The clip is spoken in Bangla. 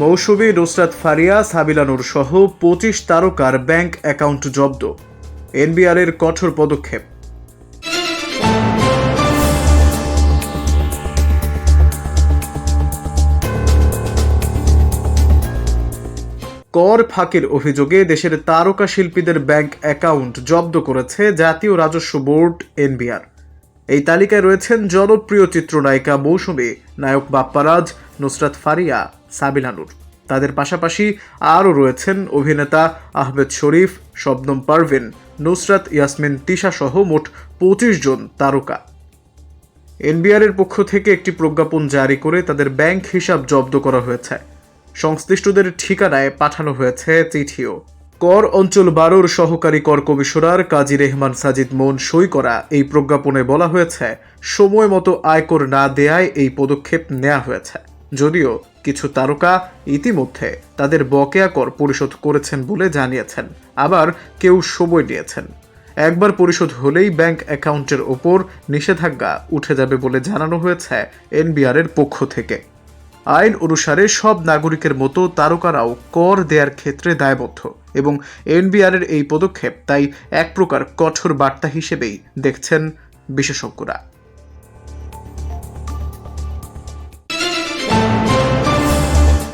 মৌসুমী নুসরাত ফারিয়া সাবিলানুর সহ পঁচিশ তারকার ব্যাংক অ্যাকাউন্ট জব্দ। এনবিআরের কঠোর পদক্ষেপ। কর ফাঁকির অভিযোগে দেশের তারকা শিল্পীদের ব্যাংক অ্যাকাউন্ট জব্দ করেছে জাতীয় রাজস্ব বোর্ড এনবিআর। এই তালিকায় রয়েছেন জনপ্রিয় চিত্রনায়িকা মৌসুমী, নায়ক বাপ্পারাজ নুসরাত ফারিয়া সাবিলানুর তাদের পাশাপাশি আরও রয়েছেন অভিনেতা আহমেদ শরীফ, শবনম পারভিন, নুসরাত, ইয়াসমিন, তিশা সহ মোট পঁচিশ জন তারকা। এনবিআর এর পক্ষ থেকে একটি প্রজ্ঞাপন জারি করে তাদের ব্যাংক হিসাব জব্দ করা হয়েছে। সংশ্লিষ্টদের ঠিকানায় পাঠানো হয়েছে চিঠিও। কর অঞ্চল বারোর সহকারী কর কমিশনার কাজী রেহমান সাজিদ মন সই করা এই প্রজ্ঞাপনে বলা হয়েছে, সময় মতো আয়কর না দেয়ায় এই পদক্ষেপ নেওয়া হয়েছে। যদিও কিছু তারকা ইতিমধ্যে তাদের বকেয়া কর পরিশোধ করেছেন বলে জানিয়েছেন। আবার কেউ সময় নিয়েছেন একবার পরিশোধ হলেই ব্যাংক অ্যাকাউন্টের ওপর নিষেধাজ্ঞা উঠে যাবে বলে জানানো হয়েছে এনবিআর এর পক্ষ থেকে। আইন অনুসারে সব নাগরিকের মতো তারকারাও কর দেওয়ার ক্ষেত্রে দায়বদ্ধ এবং এনবিআর এর এই পদক্ষেপ তাই এক প্রকার কঠোর বার্তা হিসেবেই দেখছেন বিশেষজ্ঞরা।